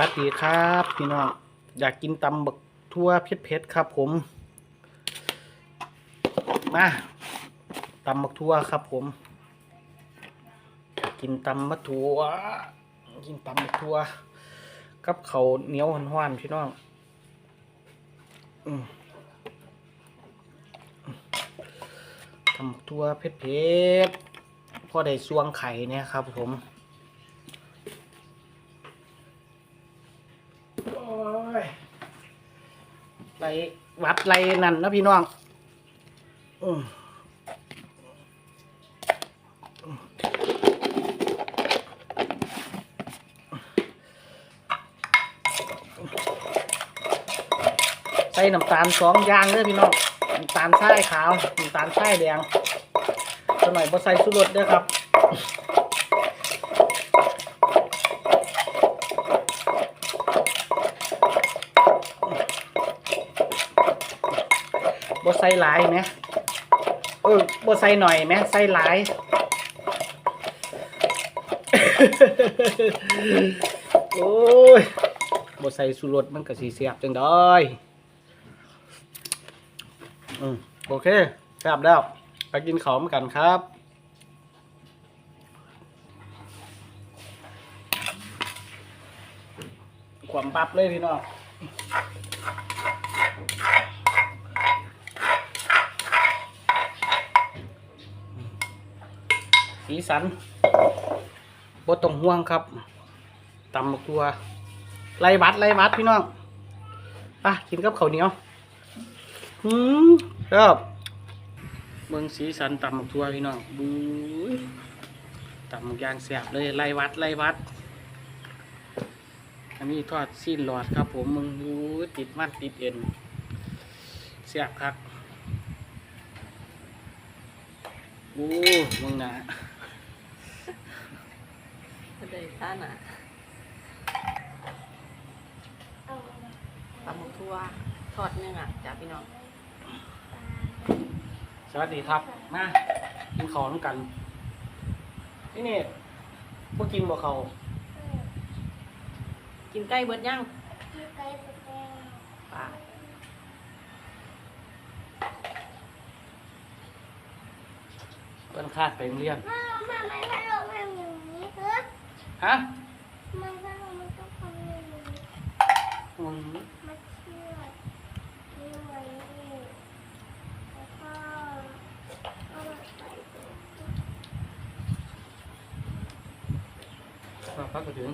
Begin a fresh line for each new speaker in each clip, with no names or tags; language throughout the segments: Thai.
วัสดีครับพี่น้องอยากกินตำบักทั่วเผ็ดๆครับผม มาตำบักทั่วครับผมอยากกินตำบักทั่วกินตำบักทั่วกับเขาเหนียวห้อนๆพี่น้องอืมตำบักทั่วเผ็ดๆพอได้ซวงไข่เนี่ยครับผม วัดไรนั่นนะพี่น้องใส่น้ำตาลสองอย่างเด้อพี่น้องน้ำตาลทรายขาวน้ำตาลทรายแดงสมัยบ่ใส่สุรสเด้อครับ บ่ใส่หลายไหมเออบ่ใส่หน่อยไหมใส่หลายโอ้ยบ่ใส่สุรสมันก็สีเสียบจังได้อืมโอเคแซ่บแล้วไปกินข้าวมกันครับความปับเลยพี่น้อง สีสันบ่ต้องห่วงครับตำบักตัวไล่บัดไล่บัดพี่น้องไปกินกับข้าวเหนียวหืมครับเมืองสีสันตำบักตัว พี่น้องบู๊ยตำบักยางแสบเลยไล่วัดไล่วัด อันนี้ทอดสิ้นหลอดครับ ผมมึงบู๊ยติดมันติดเอ็นแสบครับโอ้มึงนะ
ก็เลยท่าน่ะปลาหมึกทั่วทอดเนื้อจ้าพี่น้อง
สวัสดีครับ มากินข้าวน้ำกันนี่นี่พวกกินบ่เขา
กินใกล้เบิดย่างปลา
เพิ่นคาดไปโรงเรียน ฮะ
ทำไมพัดลมมันต้องทำอย่างนี้
อืม
มาเชื่อดนี่ไว้นี่แล้วก็เอามาใส่ตัว
มาพักก็ถึง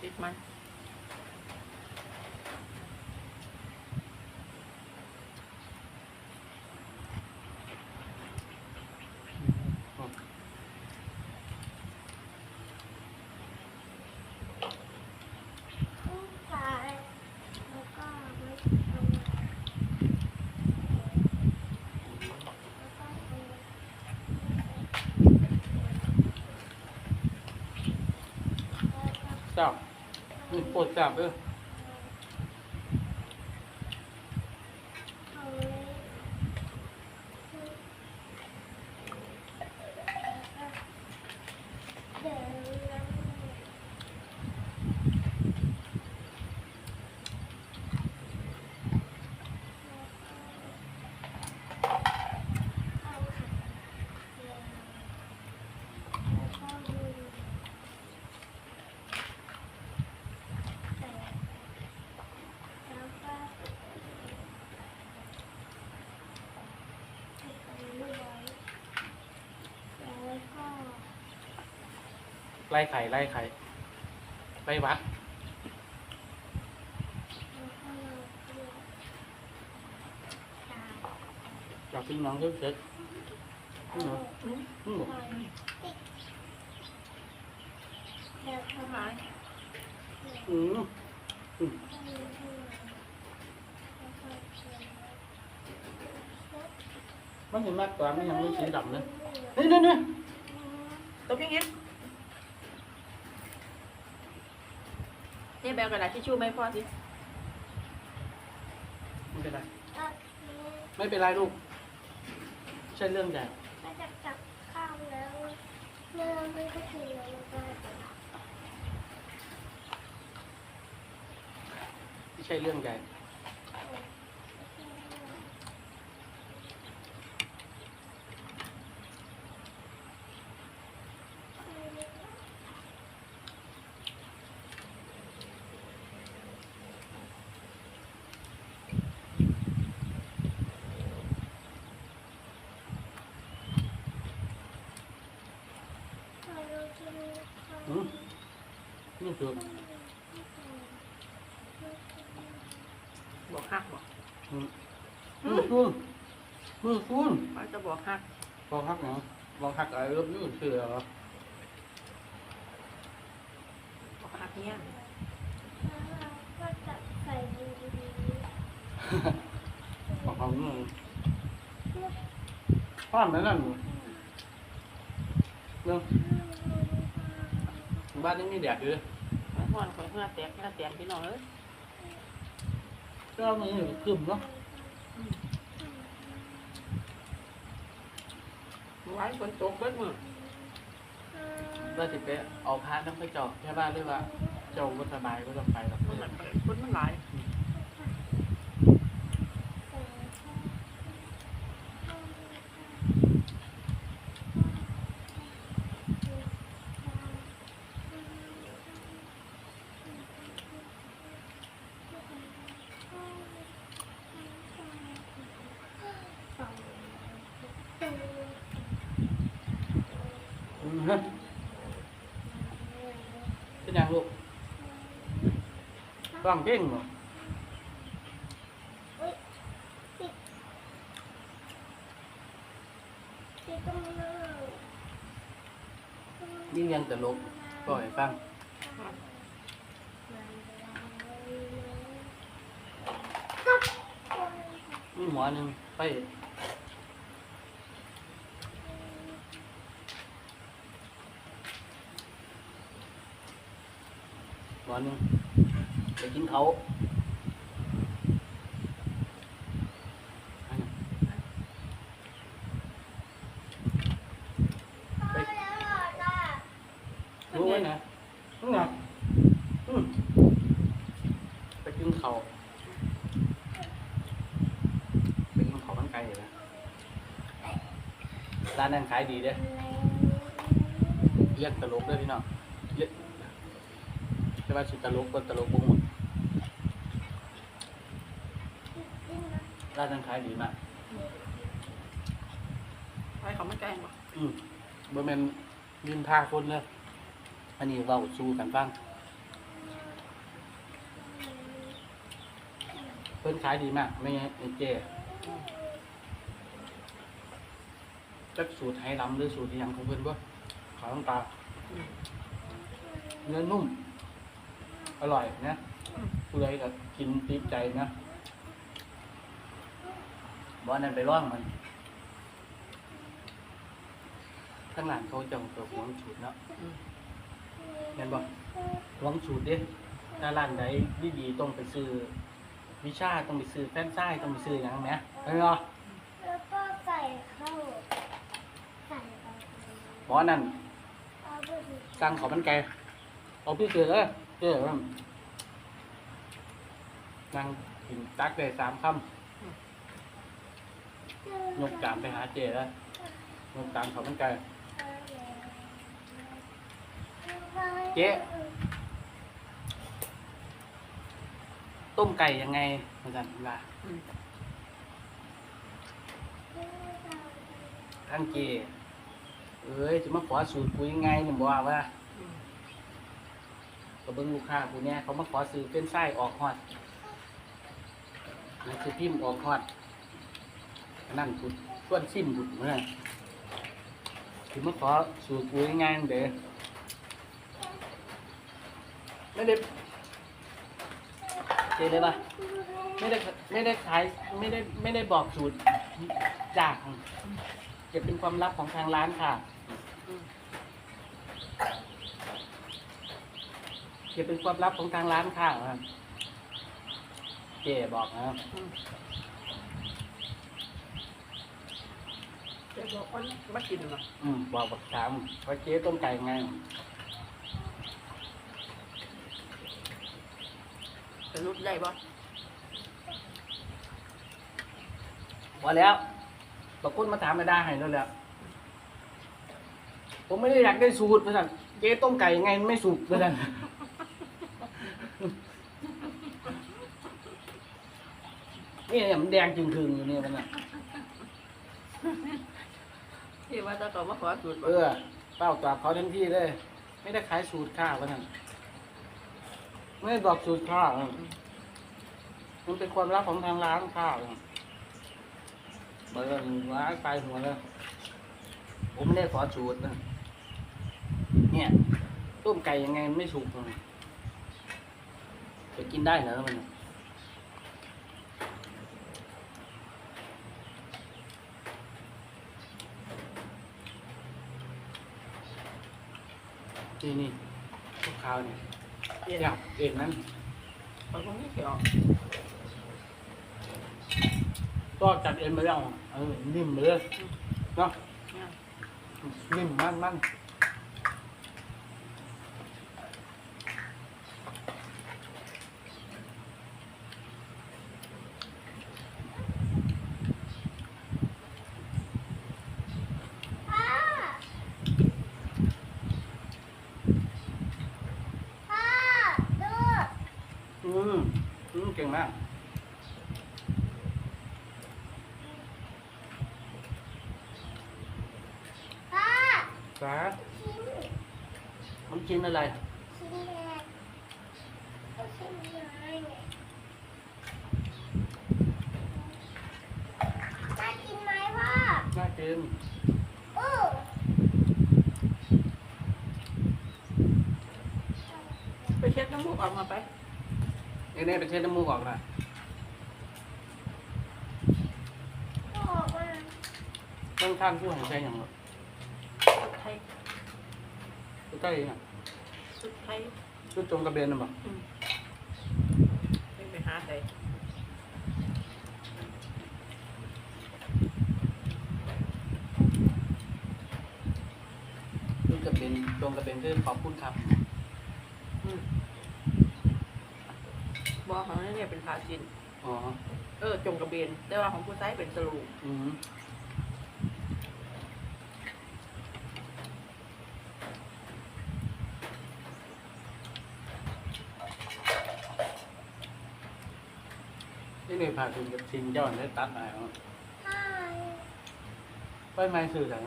ติดมัน
ต้องใส่แล้วก็ไม่ทำแล้วก็เอา
จับนี่ปวดแสบเออ
เอาเดี๋ยวเรา
ไล่ไข่ไล่ไข่ไล่วัดจากพี่น้องเยอะเจ็ดอืมอืม
ข้าวหลาย
อืมมันเห็นมากกว่ามันยังไม่สีดำเลยนี่นี่นี่
ตบยัง ไงนี่แบลกระดาษทิชชู่ไหมพ่อสิ
ไม่เป็นไรไม่เป็นไรลูกใช่เรื่องใหญ่
มาจากจับข้าวแล้ว
อ
แม่ไม่ก็กินแล้วมันก็จะ
ไม่ใช่เรื่องใหญ่ นี่คือ
บอกฮักบอก
อืมอืมอืมอืมอืม
เขาจะบอกฮัก
ลองฮักหนังลองฮักอะไรรบยุ่งเสือเหรอ
บอกฮักเนี่ย
ก็จะใส่ดีดี
บอกเขาหนึ่งป้อนไปนั่นเรื่องบ้านนี้มีแดดอยู่เลย
ไอ้ห่อนข่อยเหื่อแตกเหื่อแตกพี่น้องเอ้ย
ก็มีอยู่กึ่มเนาะ
ไว้ฝนตกเบิดมือ
ว่าสิไปเอาพาน้ำไปจอกแค่บ้านหรือว่าเจ้าก็สบายก็ต้องไปหรอก
มันหนักฝนมันหลาย
อืมฮะเป็นยังลูก ร้องเพลงเหรอยิ่งยังตลกก็ให้ฟังมีหมอหนึ่งไปหมอหนึ่ง ไปกินเขาไปรู้ไว้นะรู้ไงอืมไปกินเขาไปกินเขาบ้านไกลอยู่นะร้านนั้นขายดีเด้อเรียกตลกเด้อพี่น้องเรียกแต่ว่าสิตลกก็ตลกบุ้งหมด ร้านนั้นขายดีมาก
ไว้เขาไม่แกล้งบอก
อืมบ่แม่นยืนท่าคนเลยอันนี้เว้าสู้กันฟังเพิ่นขายดีมากไม่ไงไอ้เจ๊จักสูตรไหล้ำหรือสูตรอิหยังของเพิ่นบ่ขาวน้ำตาลเนื้อนุ่ม อร่อยนะผู้ใดก็กินติดใจนะ บ่อันนั้นไปร่องมันข้างหลังเขาจังตัวหวงสูตรเนาะเห็นบ่หวงสูตรเด้ถ้าร้านใดดีๆต้องไปซื้อวิชาต้องไปซื้อแฟนไส้ต้องไปซื้ออย่างนั้นไหมเออ
แล้วก็ใส่เข้าใส่ไป
หมอนั่น
เอาไปดิ
สั่งเขาวมันไก่เอาพี่เสือเลยเจ้านั่งกินตักได้สามคำ ยกจานไปหาเจแล้วยกจานเขาวมันไก่เจ๊ต้มไก่ยังไงอาจารย์ว่าทั้งเจเอ้ยจะมาขอสูตรกูยังไงเนี่ยบอกว่า
อืม
ก็เบิ้งลูกค้ากูเนี่ยเขามาขอซื้อเป็นไส้ออกฮอดหนังสือพิมพ์ออกฮอด นั่นกูส่วนซิมกูเมื่อคือมาขอสูตรกูยังไงเด้อไม่ได้เจเลยปะไม่ได้ไม่ได้ขายไม่ได้ไม่ได้บอกสูตรจากจะเป็นความลับของทางร้านค่ะจะเป็นความลับของทางร้านค่ะครับเจบอกนะ
อืม
เจ
จะบอกคนมากินเนาะ
อืมบอกบักถามว่าเจ๊ต้มไก่ไง
จะรุดได้บ่
พอแล้วบางคนมาถามไม่ได้ให้แล้วแหละผมไม่ได้อยากได้สูตรมาสั่นเจ๊ต้มไก่ยังไงไม่สุกมาสั่นนี่เนี่ยมันแดงจึงคืงอยู่เนี่ยมันน่ะ
ที่ว่าจะต่อมาขอสูตร
เออเป้าตอบเขาทันทีเลย ไม่ได้ขายสูตรข้าวมาสั่นไม่ได้บอกสูตรข้าวมันเป็นความลับของทางร้านข้าวเบิร์นร้าไปหัวเลยผมไม่ได้ขอสูตรนะเนี่ยต้มไก่ยังไงไม่สุกเลยจะกินได้เหรอมัน น่ะนี่นี่พวกข้าวเนี่ย
เย็น
อยากเองนั้น
บางคนไม่เขียว
ก็จัดเอ็นมาแล้วเออนิ่มไปเลยเนาะ
เนี่ย
นิ่มมันมัน
พ่อพ่อดู
อืมอืมเก่งมาก
พ่อ
จ้า
ชิ้น
มันกินอะไร
ชิ้นแรกก็ชิ้นเดียวให้เนี่ยน่ากินไหมพ่อ
น่ากิน
อู้
ไปเช็ดน้ำมูกออกมาไป
เอ็นเน่ไปเช็ดน้ำมูกออกนะ
พ่อออกมา
ต้องท่านผู้หายใจอย่างไร
ชุดไท ย
ใกล้ๆน่ะ
ชุดไทย
ชุดจงกระเบนน่ะบอก
อืมไม่ไปหาใส่
ชุดกระเบนจงกระเบนคือขอบคุณครับ
อืมบอกของนี่เนี่ยเป็นผ้าจิน
อ๋อ
เออ จงกระเบน แต่ว่าของผู้ใช้เป็นสลู
อืม นี่เลยพาถึงกับชิงย้อนได้ตัดมาเอา
พ่อ
ไปไม้สื่อสาร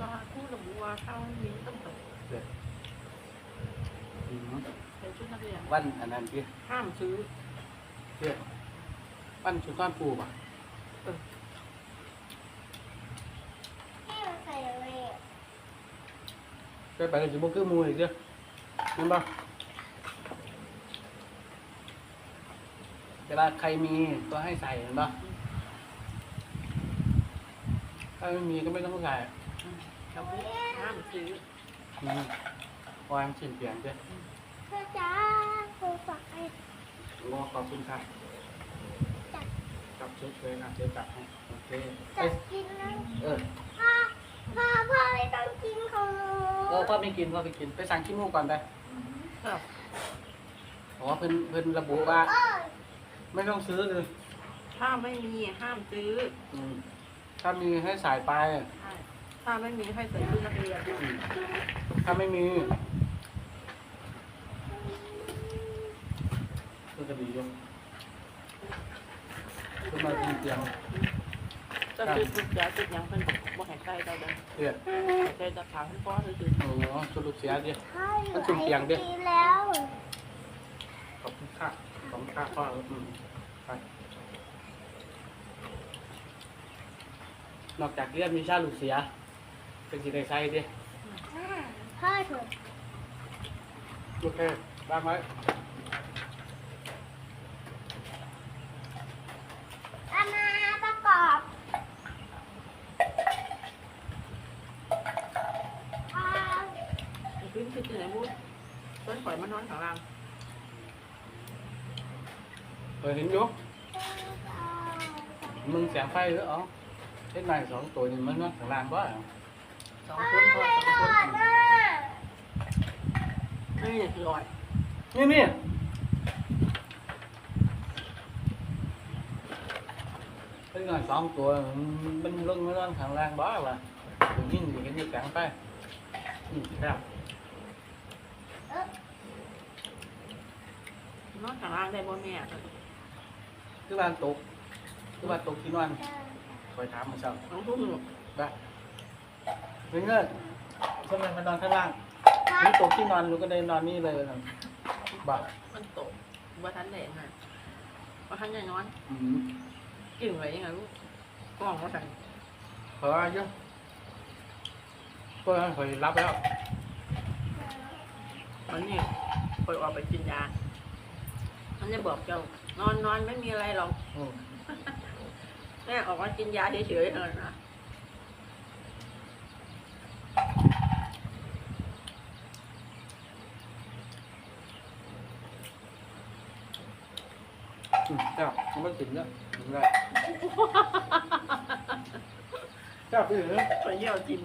ว่าคู่ระบัวเข้ามีต้องตก
อืม
เป็นชุดนักเรียน
วันอันนั้นที่
ห้ามซื้อ
เที่ยวันชุดก้อนปูป่ะ
ให้มันใส่ยังไงอะ
ไปไปเลยจิบุคือมูอีกเด้อเห็นป่ะ เวลาใครมีก็ให้ใส่เห็นป่ะถ้าไม่มีก็ไม่ต้องใส่
เขาห้ามซื้อ
อืมวางชิ้นเปลี่ยนเด้อ
พ่อจ๋าครูฝากให้
โอ้ขอบคุณครับ
จับ
จับเช็คเลยนะเช็คจับให้โอเค
จั
เอ้ย
บกินนะ
เออ
พ่อพ่อพ่อไม่ต้องกินของหนู
เออพ่อไม่กินพ่อไม่กินไปสั่งขี้มูกก่อนไป
ครับ
อ๋อเพิ่นเพิ่นระบุว่า
เออ
ไม่ต้องซื้อเลย
ถ้าไม่มีห้ามซื้อ
อืมถ้ามีให้สายไป
ใช่ถ้าไม่มีให้ใส่ชุดนักเรียน
อืมถ้าไม่มีก็จะดีอยู่ขึ้นมากินเตียง
ก็คือชุดยาชุดหยังเพิ่นบ่ให้ใส่ได้เด้อ
เตี้ย
ให้ใส่ตะขาวให้พอซื้อ
โอ้โหชุดลูกเสียดิ
พ่ออยู่
มันจุ่มเตียงดิ
กินแล้ว
ขอบคุณค่ะ ขอบคุณค่ะพ่ออืมไปนอกจากเรียนมีชาลูกเสียเป็นสิได้ใส่ดิ
อ่าพ่อถูก
โอเคบ้างไว้
เอามาประกอบอ่า
ๆขึ้นขึ้นที่ไหนบุ้ต้นข่อยมานอนข้างล่าง
เออเห็นอยู่มึงแสงไฟหรืออ๋อเทเป็นนา ยสองตัวนี่มันนั่งข้างล่างบ่
สองคนทอดสองคน
น่า
นี่ลอย
นี่นี่เป็นนายสองตัวมันลงมั ครับ
นอนข้างล่างได้บ่แม่
คือบ้านตกคือบ้านตกที่นอนคอยถามมาเช้า
สองทุ่ม
บ้าเป็นเงินทำไมมานอนข้างล่างนี่ตกที่นอนหนูก็ได้นอนนี่เลยนะบ้า
มันตกว่าทันได้ไงว่าทันได้นอน
อืม
กินไว้ยังไงลูกกล้องว่าทัน
เพราะว่าเยอะก็เคยรับแล้ว
วันนี้คอยออกไปกินยา มันจะบอกเจ้านอนนอนไม่มีอะไรหรอก
อืม
แม่ออกมากินยาเฉยๆเท่านั้นนะ
อืมเจ้าเขาไม่กินเนอะกินได้เจ้าไปเหรอ
ไปเยี่ยวจิ้ม